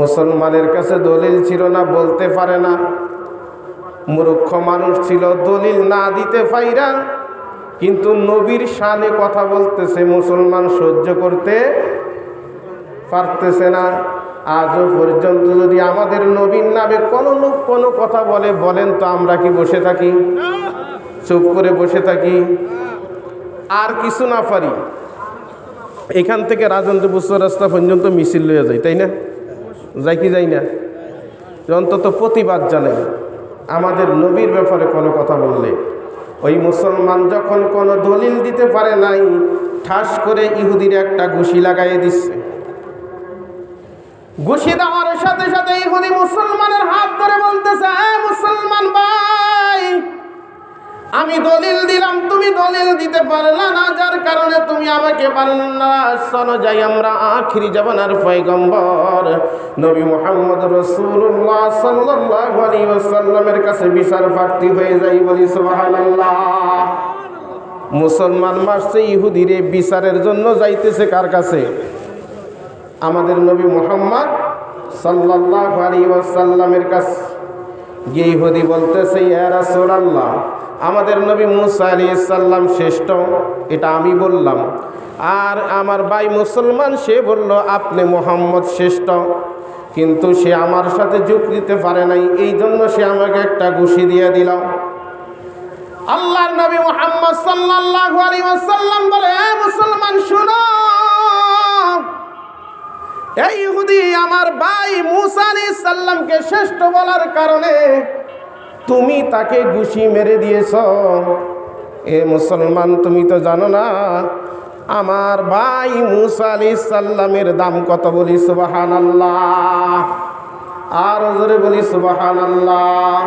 মুসলমানের কাছে দলিল ছিল না, বলতে পারে না। মূর্খ মানুষ ছিল, দলিল না দিতে পাইরা, কিন্তু নবীর শানে কথা বলতেছে, মুসলমান সহ্য করতে পারতেছে না। আজও পর্যন্ত যদি আমাদের নবীর নামে কোনো লোক কোনো কথা বলে, বলেন তো আমরা কি বসে থাকি? চুপ করে বসে থাকি? আর কিছু না পারি। এখান থেকে রাজেন্দ্র বুসর রাস্তা পর্যন্ত মিছিল লয়ে যায়, তাই না? যাই কি যাই না। অন্তত প্রতিবাদ জানাই। আমাদের নবীর ব্যাপারে কোনো কথা বললে। ওই মুসলমান যখন কোনো দলিল দিতে পারে নাই, ঠাস করে ইহুদির একটা ঘুষি লাগাইয়ে দিচ্ছে। ঘুষি দেওয়ার সাথে সাথে আমি দলিল দিলাম, তুমি দলিল দিতে পারলা না, যার কারণে তুমি আমাকে পারলে না। শোনো যাই আমরা আখিরি জামানার পয়গম্বর। নবী মোহাম্মদ রসুল্লাহ সাল্লাল্লাহু আলাইহি ওয়াসাল্লামের কাছে বিচার প্রার্থী হয়ে যাই বলি, সুবহানাল্লাহ। মুসলমান মারছে, ইহুদিরে বিচারের জন্য যাইতেছে কার কাছে? আমাদের নবী মোহাম্মদ সাল্লাল্লাহু আলাইহি ওয়াসাল্লামের কাছে। গিয়ে ইহুদি বলতেছে, ইয়া রাসূলুল্লাহ আমাদের নবী মুসা আলাইহিস সালাম শ্রেষ্ঠ, এটা আমি বললাম। আর আমার ভাই মুসলমান, সে বলল, আপনি মোহাম্মদ শ্রেষ্ঠ। কিন্তু সে আমার সাথে যোগ দিতে পারে নাই। এই জন্য সে আমাকে একটা ঘুষি দিয়ে দিল। আল্লাহর নবী মোহাম্মদ সাল্লাল্লাহু আলাইহি বলে, "এ মুসলমান, শুনো। এই ইহুদি, আমার ভাই মুসা আলাইহিস সাল্লামকে শ্রেষ্ঠ বলার কারণে তুমি তাকে ঘুষি মেরে দিয়েছ। এ মুসলমান, তুমি তো জানো না, আমার ভাই মুসা আলি সাল্লামের দাম কত বলি সুবাহান আল্লাহ আর বলি সুবহানাল্লাহ।